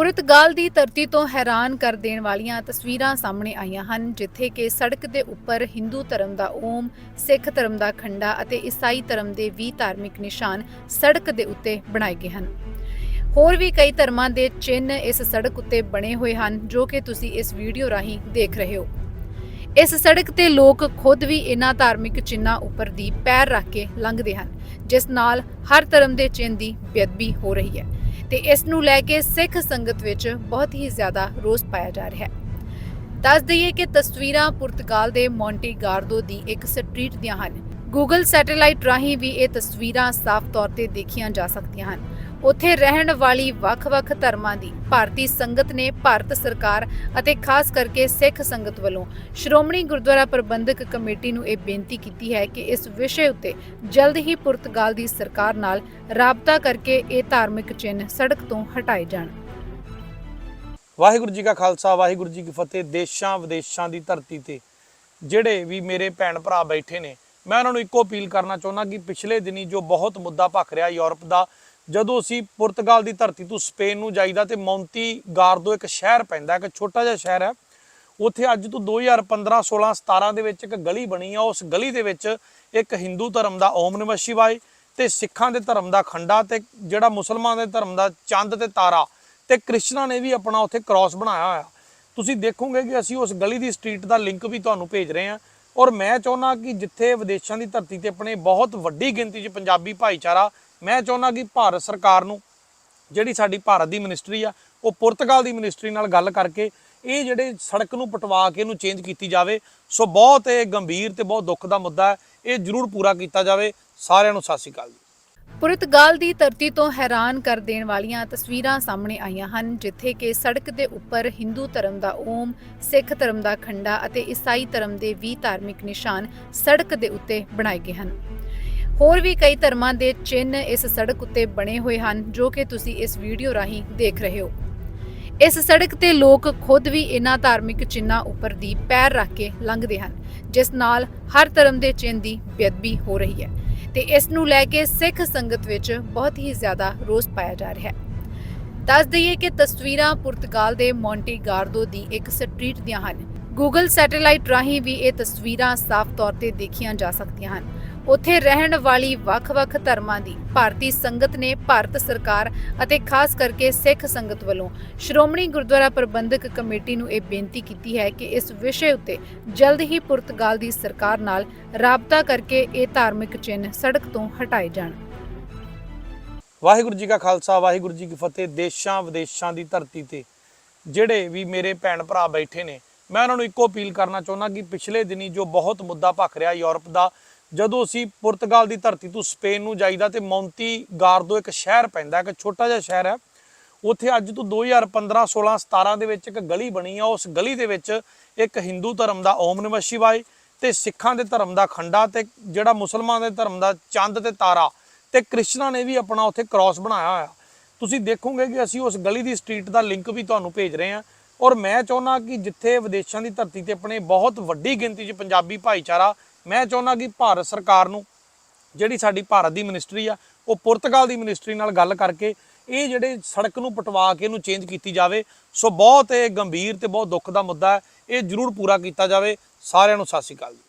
ਪੁਰਤਗਾਲ ਦੀ ਧਰਤੀ ਤੋਂ ਹੈਰਾਨ ਕਰ ਦੇਣ ਵਾਲੀਆਂ ਤਸਵੀਰਾਂ ਸਾਹਮਣੇ ਆਈਆਂ ਹਨ, ਜਿੱਥੇ ਕਿ ਸੜਕ ਦੇ ਉੱਪਰ ਹਿੰਦੂ ਧਰਮ ਦਾ ਓਮ, ਸਿੱਖ ਧਰਮ ਦਾ ਖੰਡਾ ਅਤੇ ਈਸਾਈ ਧਰਮ ਦੇ 20 ਧਾਰਮਿਕ ਨਿਸ਼ਾਨ ਸੜਕ ਦੇ ਉੱਤੇ ਬਣਾਏ ਗਏ ਹਨ। ਹੋਰ ਵੀ ਕਈ ਧਰਮਾਂ ਦੇ ਚਿੰਨ੍ਹ ਇਸ ਸੜਕ ਉੱਤੇ ਬਣੇ ਹੋਏ ਹਨ, ਜੋ ਕਿ ਤੁਸੀਂ ਇਸ ਵੀਡੀਓ ਰਾਹੀਂ ਦੇਖ ਰਹੇ ਹੋ। ਇਸ ਸੜਕ ਤੇ ਲੋਕ ਖੁਦ ਵੀ ਇਹਨਾਂ ਧਾਰਮਿਕ ਚਿੰਨ੍ਹਾਂ ਉੱਪਰ ਦੀ ਪੈਰ ਰੱਖ ਕੇ ਲੰਘਦੇ ਹਨ, ਜਿਸ ਨਾਲ ਹਰ ਧਰਮ ਦੇ ਚਿੰਨ੍ਹ ਦੀ ਬੇਅਦਬੀ ਹੋ ਰਹੀ ਹੈ। ਤੇ ਇਸ ਨੂੰ ਲੈ ਕੇ ਸਿੱਖ ਸੰਗਤ ਵਿੱਚ ਬਹੁਤ ਹੀ ਜ਼ਿਆਦਾ ਰੋਸ ਪਾਇਆ ਜਾ ਰਿਹਾ ਹੈ। ਦੱਸ ਦਈਏ ਕਿ ਤਸਵੀਰਾਂ ਪੁਰਤਗਾਲ ਦੇ ਮੌਂਟੀ ਗਾਰਦੋ ਦੀ ਇੱਕ ਸਟਰੀਟ ਦੀਆਂ ਹਨ। ਗੂਗਲ ਸੈਟੇਲਾਈਟ ਰਾਹੀਂ ਵੀ ਇਹ ਤਸਵੀਰਾਂ ਸਾਫ਼ ਤੌਰ ਤੇ ਦੇਖੀਆਂ ਜਾ ਸਕਦੀਆਂ ਹਨ। ਉੱਥੇ ਰਹਿਣ ਵਾਲੀ ਵੱਖ-ਵੱਖ ਧਰਮਾਂ ਦੀ ਭਾਰਤੀ ਸੰਗਤ ਨੇ ਭਾਰਤ ਸਰਕਾਰ ਅਤੇ ਖਾਸ ਕਰਕੇ ਸਿੱਖ ਸੰਗਤ ਵੱਲੋਂ ਸ਼੍ਰੋਮਣੀ ਗੁਰਦੁਆਰਾ ਪ੍ਰਬੰਧਕ ਕਮੇਟੀ ਨੂੰ ਇਹ ਬੇਨਤੀ ਕੀਤੀ ਹੈ ਕਿ ਇਸ ਵਿਸ਼ੇ ਉੱਤੇ ਜਲਦ ਹੀ ਪੁਰਤਗਾਲ ਦੀ ਸਰਕਾਰ ਨਾਲ ਰਾਬਤਾ ਕਰਕੇ ਇਹ ਧਾਰਮਿਕ ਚਿੰਨ੍ਹ ਸੜਕ ਤੋਂ ਹਟਾਏ ਜਾਣ। ਵਾਹਿਗੁਰੂ ਜੀ ਕਾ ਖਾਲਸਾ, ਵਾਹਿਗੁਰੂ ਜੀ ਕੀ ਫਤਿਹ। ਦੇਸ਼ਾਂ ਵਿਦੇਸ਼ਾਂ ਦੀ ਧਰਤੀ ਤੇ ਜਿਹੜੇ ਵੀ ਮੇਰੇ ਭੈਣ ਭਰਾ ਬੈਠੇ ਨੇ, ਮੈਂ ਉਹਨਾਂ ਨੂੰ ਇੱਕੋ ਅਪੀਲ ਕਰਨਾ ਚਾਹੁੰਦਾ ਕਿ ਪਿਛਲੇ ਦਿਨੀ ਜੋ ਬਹੁਤ ਮੁੱਦਾ ਭਖ ਰਿਹਾ ਯੂਰਪ ਦਾ ਜਦੋਂ ਅਸੀਂ ਪੁਰਤਗਾਲ ਦੀ ਧਰਤੀ ਤੋਂ ਸਪੇਨ ਨੂੰ ਜਾਈਦਾ ਤੇ ਮੌਂਤੀ ਗਾਰਦੋ ਇੱਕ ਸ਼ਹਿਰ ਪੈਂਦਾ, ਇੱਕ ਛੋਟਾ ਜਿਹਾ ਸ਼ਹਿਰ ਹੈ, ਉੱਥੇ ਅੱਜ ਤੋਂ 2015 16 17 ਦੇ ਵਿੱਚ ਇੱਕ ਗਲੀ ਬਣੀ ਆ। ਉਸ ਗਲੀ ਦੇ ਵਿੱਚ ਇੱਕ ਹਿੰਦੂ ਧਰਮ ਦਾ ਓਮ ਨਮः ਸ਼ਿਵਾਏ ਤੇ ਸਿੱਖਾਂ ਦੇ ਧਰਮ ਦਾ ਖੰਡਾ ਤੇ ਜਿਹੜਾ ਮੁਸਲਮਾਨ ਦੇ ਧਰਮ ਦਾ ਚੰਦ ਤੇ ਤਾਰਾ ਤੇ ਕ੍ਰਿਸ਼ਨਾ ਨੇ ਵੀ ਆਪਣਾ ਉੱਥੇ ਕ੍ਰਾਸ ਬਣਾਇਆ ਹੋਇਆ। ਤੁਸੀਂ ਦੇਖੋਗੇ ਕਿ ਅਸੀਂ ਉਸ ਗਲੀ ਦੀ ਸਟਰੀਟ ਦਾ ਲਿੰਕ ਵੀ ਤੁਹਾਨੂੰ ਭੇਜ ਰਹੇ ਹਾਂ ਔਰ ਮੈਂ ਚਾਹੁੰਦਾ ਕਿ ਜਿੱਥੇ ਵਿਦੇਸ਼ਾਂ ਦੀ ਧਰਤੀ ਤੇ ਆਪਣੇ ਬਹੁਤ ਵੱਡੀ ਗਿਣਤੀ 'ਚ ਪੰਜਾਬੀ ਭਾਈਚਾਰਾ ਮੈਂ ਚਾਹੁੰਦਾ ਕਿ ਭਾਰਤ ਸਰਕਾਰ ਨੂੰ ਜਿਹੜੀ ਸਾਡੀ ਭਾਰਤ ਦੀ ਮਿਨਿਸਟਰੀ ਆ, ਉਹ ਪੁਰਤਗਾਲ ਦੀ ਮਿਨਿਸਟਰੀ ਨਾਲ ਗੱਲ ਕਰਕੇ ਇਹ ਜਿਹੜੇ ਸੜਕ ਨੂੰ ਪਟਵਾ ਕੇ ਇਹਨੂੰ ਚੇਂਜ ਕੀਤੀ ਜਾਵੇ। ਸੋ ਬਹੁਤ ਇਹ ਗੰਭੀਰ ਤੇ ਬਹੁਤ ਦੁੱਖ ਦਾ ਮੁੱਦਾ ਹੈ। ਇਹ ਜ਼ਰੂਰ ਪੂਰਾ ਕੀਤਾ ਜਾਵੇ। ਸਾਰਿਆਂ ਨੂੰ ਸਤਿ ਸ਼੍ਰੀ ਅਕਾਲ ਜੀ। ਪੁਰਤਗਾਲ ਦੀ ਧਰਤੀ ਤੋਂ ਹੈਰਾਨ ਕਰ ਦੇਣ ਵਾਲੀਆਂ ਤਸਵੀਰਾਂ ਸਾਹਮਣੇ ਆਈਆਂ ਹਨ, ਜਿੱਥੇ ਕਿ ਸੜਕ ਦੇ ਉੱਪਰ ਹਿੰਦੂ ਧਰਮ ਦਾ ਓਮ ਸਿੱਖ ਧਰਮ ਦਾ ਖੰਡਾ ਅਤੇ ਈਸਾਈ ਧਰਮ ਦੇ 20 ਧਾਰਮਿਕ ਨਿਸ਼ਾਨ ਸੜਕ ਦੇ ਉੱਤੇ ਬਣਾਏ ਗਏ ਹਨ। ਹੋਰ ਵੀ ਕਈ ਧਰਮਾਂ ਦੇ ਚਿੰਨ੍ਹ ਇਸ ਸੜਕ ਉੱਤੇ ਬਣੇ ਹੋਏ ਹਨ, ਜੋ ਕਿ ਤੁਸੀਂ ਇਸ ਵੀਡੀਓ ਰਾਹੀਂ ਦੇਖ ਰਹੇ ਹੋ। ਇਸ ਸੜਕ ਤੇ ਲੋਕ ਖੁਦ ਵੀ ਇਹਨਾਂ ਧਾਰਮਿਕ ਚਿੰਨਾਂ ਉੱਪਰ ਦੀ ਪੈਰ ਰੱਖ ਕੇ ਲੰਘਦੇ ਹਨ, ਜਿਸ ਨਾਲ ਹਰ ਧਰਮ ਦੇ ਚਿੰਨ੍ਹ ਦੀ ਬੇਅਦਬੀ ਹੋ ਰਹੀ ਹੈ ਤੇ ਇਸ ਨੂੰ ਲੈ ਕੇ ਸਿੱਖ ਸੰਗਤ ਵਿੱਚ ਬਹੁਤ ਹੀ ਜ਼ਿਆਦਾ ਰੋਸ ਪਾਇਆ ਜਾ ਰਿਹਾ ਹੈ। ਦੱਸ ਦਈਏ ਕਿ ਤਸਵੀਰਾਂ ਪੁਰਤਗਾਲ ਦੇ ਮੌਂਟੀ ਗਾਰਦੋ ਦੀ ਇੱਕ ਸਟਰੀਟ ਦੀਆਂ ਹਨ। ਗੂਗਲ ਸੈਟੇਲਾਈਟ ਰਾਹੀਂ ਵੀ ਇਹ ਤਸਵੀਰਾਂ ਸਾਫ਼ ਤੌਰ ਤੇ ਦੇਖੀਆਂ ਜਾ ਸਕਦੀਆਂ ਹਨ। ਉੱਥੇ ਰਹਿਣ ਵਾਲੀ ਵੱਖ-ਵੱਖ ਧਰਮਾਂ ਦੀ। ਭਾਰਤੀ ਸੰਗਤ ਨੇ ਭਾਰਤ ਸਰਕਾਰ ਅਤੇ ਖਾਸ ਕਰਕੇ ਸਿੱਖ ਸੰਗਤ ਵੱਲੋਂ ਸ਼੍ਰੋਮਣੀ ਗੁਰਦੁਆਰਾ ਪ੍ਰਬੰਧਕ ਕਮੇਟੀ ਨੂੰ ਇਹ ਬੇਨਤੀ ਕੀਤੀ ਹੈ ਕਿ ਇਸ ਵਿਸ਼ੇ ਉੱਤੇ ਜਲਦ ਹੀ ਪੁਰਤਗਾਲ ਦੀ ਸਰਕਾਰ ਨਾਲ ਰਾਬਤਾ ਕਰਕੇ ਇਹ ਧਾਰਮਿਕ ਚਿੰਨ੍ਹ ਸੜਕ ਤੋਂ ਹਟਾਏ ਜਾਣ। ਵਾਹਿਗੁਰੂ ਜੀ ਕਾ ਖਾਲਸਾ, ਵਾਹਿਗੁਰੂ ਜੀ ਕੀ ਫਤਿਹ। ਦੇਸ਼ਾਂ ਵਿਦੇਸ਼ਾਂ ਦੀ ਧਰਤੀ ਤੇ ਜਿਹੜੇ ਵੀ ਮੇਰੇ ਭੈਣ ਭਰਾ ਬੈਠੇ ਨੇ, ਮੈਂ ਉਹਨਾਂ ਨੂੰ ਇੱਕੋ ਅਪੀਲ ਕਰਨਾ ਚਾਹੁੰਦਾ ਕਿ ਪਿਛਲੇ ਦਿਨੀ ਜੋ ਬਹੁਤ ਮੁੱਦਾ ਭਖ ਰਿਹਾ ਯੂਰਪ ਦਾ ਜਦੋਂ ਅਸੀਂ ਪੁਰਤਗਾਲ ਦੀ ਧਰਤੀ ਤੋਂ ਸਪੇਨ ਨੂੰ ਜਾਈਦਾ ਤੇ ਮੌਂਤੀ ਗਾਰਦੋ ਇੱਕ ਸ਼ਹਿਰ ਪੈਂਦਾ, ਇੱਕ ਛੋਟਾ ਜਿਹਾ ਸ਼ਹਿਰ ਹੈ, ਉੱਥੇ ਅੱਜ ਤੋਂ 2015 16 17 ਦੇ ਵਿੱਚ ਇੱਕ ਗਲੀ ਬਣੀ ਆ। ਉਸ ਗਲੀ ਦੇ ਵਿੱਚ ਇੱਕ ਹਿੰਦੂ ਧਰਮ ਦਾ ਓਮ ਨਮः ਸ਼ਿਵਾਏ ਤੇ ਸਿੱਖਾਂ ਦੇ ਧਰਮ ਦਾ ਖੰਡਾ ਤੇ ਜਿਹੜਾ ਮੁਸਲਮਾਨ ਦੇ ਧਰਮ ਦਾ ਚੰਦ ਤੇ ਤਾਰਾ ਤੇ ਕ੍ਰਿਸ਼ਨਾ ਨੇ ਵੀ ਆਪਣਾ ਉੱਥੇ ਕ੍ਰਾਸ ਬਣਾਇਆ ਹੋਇਆ। ਤੁਸੀਂ ਦੇਖੋਗੇ ਕਿ ਅਸੀਂ ਉਸ ਗਲੀ ਦੀ ਸਟਰੀਟ ਦਾ ਲਿੰਕ ਵੀ ਤੁਹਾਨੂੰ ਭੇਜ ਰਹੇ ਹਾਂ ਔਰ ਮੈਂ ਚਾਹੁੰਦਾ ਕਿ ਜਿੱਥੇ ਵਿਦੇਸ਼ਾਂ ਦੀ ਧਰਤੀ ਤੇ ਆਪਣੇ ਬਹੁਤ ਵੱਡੀ ਗਿਣਤੀ 'ਚ ਪੰਜਾਬੀ ਭਾਈਚਾਰਾ ਮੈਂ ਚਾਹੁੰਦਾ ਕਿ ਭਾਰਤ ਸਰਕਾਰ ਨੂੰ ਜਿਹੜੀ ਸਾਡੀ ਭਾਰਤ ਦੀ ਮਿਨਿਸਟਰੀ ਆ, ਉਹ ਪੁਰਤਗਾਲ ਦੀ ਮਿਨਿਸਟਰੀ ਨਾਲ ਗੱਲ ਕਰਕੇ ਇਹ ਜਿਹੜੇ ਸੜਕ ਨੂੰ ਪਟਵਾ ਕੇ ਇਹਨੂੰ ਚੇਂਜ ਕੀਤੀ ਜਾਵੇ। ਸੋ ਬਹੁਤ ਇਹ ਗੰਭੀਰ ਤੇ ਬਹੁਤ ਦੁੱਖ ਦਾ ਮੁੱਦਾ ਹੈ। ਇਹ ਜ਼ਰੂਰ ਪੂਰਾ ਕੀਤਾ ਜਾਵੇ। ਸਾਰਿਆਂ ਨੂੰ ਸਤਿ ਸ਼੍ਰੀ ਅਕਾਲ ਜੀ।